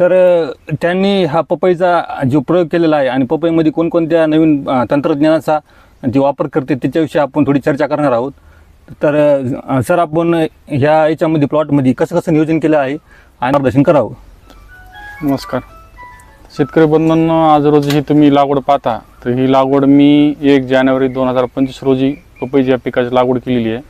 तर अ, त्यांनी हा पपईचा जो प्रयोग केलेला आहे आणि पपईमध्ये कोणकोणत्या नवीन अ, तंत्रज्ञानाचा जे वापर करते त्याच्याविषयी आपण थोडी चर्चा करणार आहोत. तर अ, सर आपण ह्या याच्यामध्ये प्लॉटमध्ये कसं कसं नियोजन केलं आहे आणि मार्गदर्शन करावं? नमस्कार. शेतकरी बंधूंनो आज रोजी ही तुम्ही लागवड पाहता तर ही लागवड मी एक जानेवारी दोन हजार पंचवीस रोजी पपईच्या पिकाची लागवड केलेली आहे.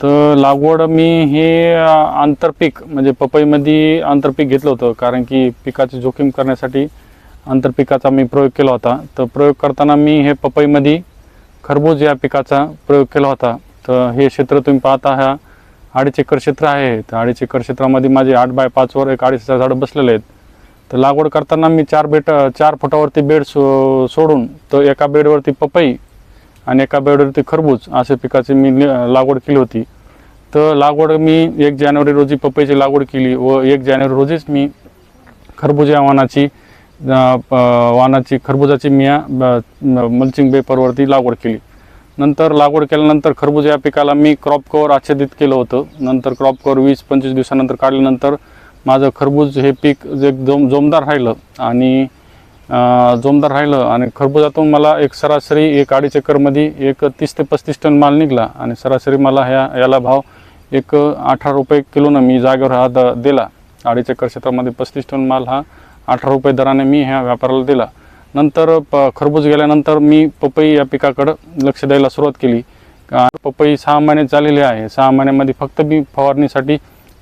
तर लागवड मी हे आंतरपीक म्हणजे पपईमध्ये आंतरपीक घेतलं होतं. कारण की पिकाची जोखीम करण्यासाठी आंतरपिकाचा मी प्रयोग केला होता. तर प्रयोग करताना मी हे पपईमध्ये खरबूज या पिकाचा प्रयोग केला होता. तर हे क्षेत्र तुम्ही पाहता ह्या अडीच एकर क्षेत्र आहे तर अडीच एकर क्षेत्रामध्ये माझे आठ बाय पाचवर एक अडीच हजार झाडं बसलेले आहेत. तर लागवड करताना मी चार बेट चार फुटावरती बेड सो सोडून तर एका बेडवरती पपई आणि एका बेडवरती खरबूज असे पिकाची मी लागवड केली होती. तर लागवड मी एक जानेवारी रोजी पपईची लागवड केली व एक जानेवारी रोजीच मी खरबूज या वाहनाची वाहनाची खरबुजाची मिया मल्चिंग पेपरवरती लागवड केली. नंतर लागवड केल्यानंतर खरबूज या पिकाला मी क्रॉप कवर आच्छादित केलं होतं. नंतर क्रॉप कवर वीस पंचवीस दिवसानंतर काढल्यानंतर माझं खरबूज हे पीक जे जोम जोमदार राहिलं आणि जोमदार राहिलं आणि खरबुजातून मला एक सरासरी एक अडीच एकरमध्ये एक तीस ते पस्तीस टन माल निघला आणि सरासरी मला ह्या याला भाव एक अठरा रुपये किलोनं मी जागेवर हा द दिला. अडीच एकर क्षेत्रामध्ये पस्तीस टन माल हा अठरा रुपये दराने मी ह्या व्यापाराला दिला. नंतर प खरबूज गेल्यानंतर मी पपई या पिकाकडं लक्ष द्यायला सुरुवात केली. पपई सहा महिने झालेले आहे. सहा महिन्यामध्ये फक्त मी फवारणीसाठी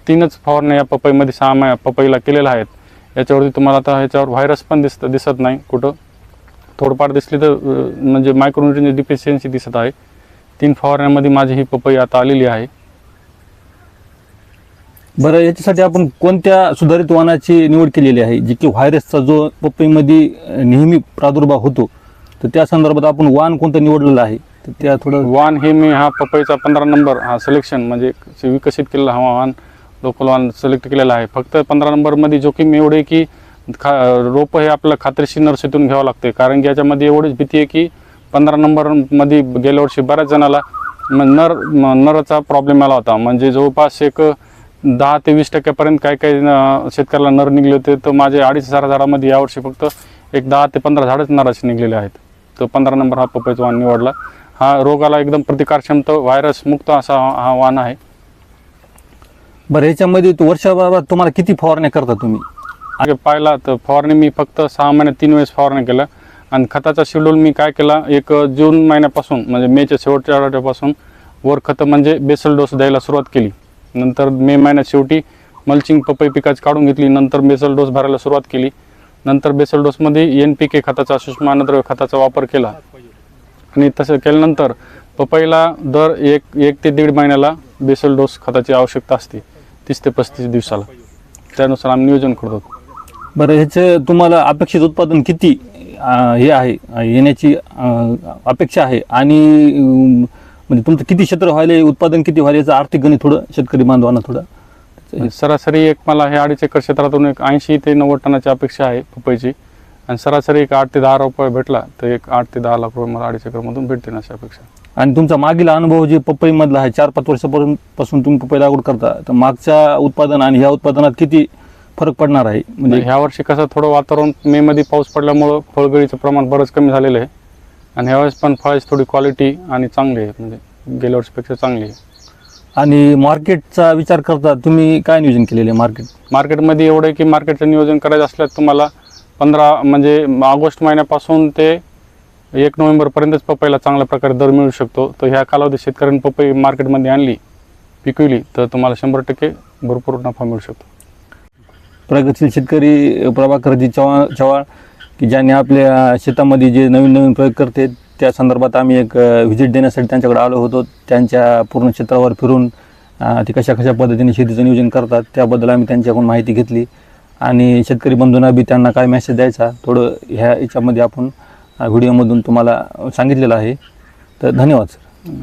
तीनच फवारण्या या पपईमध्ये सहा महिन्या पपईला केलेल्या आहेत. याच्यावरती तुम्हाला आता ह्याच्यावर व्हायरस पण दिसत दिसत नाही कुठं. थोडंफार दिसली तर म्हणजे मायक्रोन्युट्रिन डिफिशियन्सी दिसत आहे. तीन फवारण्यामध्ये माझी ही पपई आता आलेली आहे. बरं याच्यासाठी आपण कोणत्या सुधारित वाहनाची निवड केलेली आहे जी की व्हायरसचा जो पपईमध्ये नेहमी प्रादुर्भाव होतो तर त्या संदर्भात आपण वाहन कोणतं निवडलेलं आहे? तर त्या थोडं वाहन हे मी हा पपईचा पंधरा नंबर हा सिलेक्शन म्हणजे विकसित केलेला हा वाहन लोकल वाहन सिलेक्ट केलेला आहे. फक्त पंधरा नंबरमध्ये जोखीम एवढे की खा रोपं हे आपल्याला खात्रीशीर नर्सरीतून घ्यावं लागते. कारण की याच्यामध्ये एवढीच भीती आहे की पंधरा नंबरमध्ये गेल्या वर्षी बऱ्याच जणाला नर नरचा प्रॉब्लेम आला होता. म्हणजे जवळपास एक दहा ते वीस टक्क्यापर्यंत काही काही शेतकऱ्याला नर निघले होते. तर माझे अडीच हजार झाडामध्ये यावर्षी फक्त एक दहा ते पंधरा झाडच नराचे निघलेले आहेत. तर पंधरा नंबर हा पपईचा वाहन निवडला. हा रोगाला एकदम प्रतिकारक्षमता व्हायरस मुक्त असा हा हा वाहन आहे. बरं याच्यामध्ये तो तुम्हाला किती फवारण्या करता तुम्ही? मागे पाहिला तर फवारणी मी फक्त सहा महिन्यात तीन वेळेस फवारणी केलं. आणि खताचा शेड्यूल मी काय केला एक जून महिन्यापासून म्हणजे मेच्या शेवटच्या आठवड्यापासून वर खतं म्हणजे बेसल डोस द्यायला सुरुवात केली. नंतर मे महिन्यात शेवटी मल्चिंग पपई पिकाची काढून घेतली नंतर बेसल डोस भरायला सुरुवात केली. नंतर बेसल डोसमध्ये एन पी के खताचा सूक्ष्म अन्नद्रव्य खताचा वापर केला. आणि तसं केल्यानंतर पपईला दर एक एक ते दीड महिन्याला बेसल डोस खताची आवश्यकता असते. तीस ते पस्तीस दिवसाला. त्यानुसार आम्ही नियोजन करतो बरं ह्याचं तुम्हाला अपेक्षित उत्पादन किती अं, हे आहे अं, येण्याची अं, अपेक्षा आहे? आणि अं, म्हणजे तुमचं किती क्षेत्र व्हायला उत्पादन किती व्हायला याचं आर्थिक गणित थोडं शेतकरी बांधवांना थोडं? आणि सरासरी एक मला हे अडीच एकर क्षेत्रातून एक ऐंशी ते नव्वद टनाची अपेक्षा आहे पपईची. आणि सरासरी एक आठ ते दहा रुपये भेटला तर एक आठ ते दहा लाख रुपये मला अडीच एकरमधून भेटतील अशी अपेक्षा. आणि तुमचा मागील अनुभव जे पपईमधला आहे चार पाच वर्षापासून पासून तुम्ही पपई लागवड करता तर मागच्या उत्पादन आणि ह्या उत्पादनात किती फरक पडणार आहे? म्हणजे ह्या वर्षी कसं थोडं वातावरण मे मध्ये पाऊस पडल्यामुळं फळगळीचं प्रमाण बरंच कमी झालेलं आहे. आणि ह्यावेळेस पण फळाची थोडी क्वालिटी आणि चांगली आहे म्हणजे गेल्या वर्षीपेक्षा चांगली आहे. आणि मार्केटचा विचार करता तुम्ही काय नियोजन केलेलं आहे मार्केट? मार्केटमध्ये एवढं आहे की मार्केटचं नियोजन करायचं असल्यास तुम्हाला पंधरा म्हणजे ऑगस्ट महिन्यापासून ते एक नोव्हेंबरपर्यंतच पपईला चांगल्या प्रकारे दर मिळू शकतो. तर ह्या कालावधीत शेतकऱ्यांनी पपई मार्केटमध्ये आणली पिकविली तर तुम्हाला शंभर टक्के भरपूर नफा मिळू शकतो. प्रगतशील शेतकरी प्रभाकरजी चव्हाण चव्हाण की ज्यांनी आपल्या शेतामध्ये जे नवीन नवीन प्रयोग करते त्या संदर्भात आम्ही एक व्हिजिट देण्यासाठी त्यांच्याकडे आलो होतो. त्यांच्या पूर्ण क्षेत्रावर फिरून ते कशा कशा पद्धतीने शेतीचं नियोजन करतात त्याबद्दल आम्ही त्यांच्याकडून माहिती घेतली. आणि शेतकरी बंधूंना बी त्यांना काय मेसेज द्यायचा थोडं ह्या याच्यामध्ये आपण व्हिडिओमधून तुम्हाला सांगितलेलं आहे. तर धन्यवाद सर.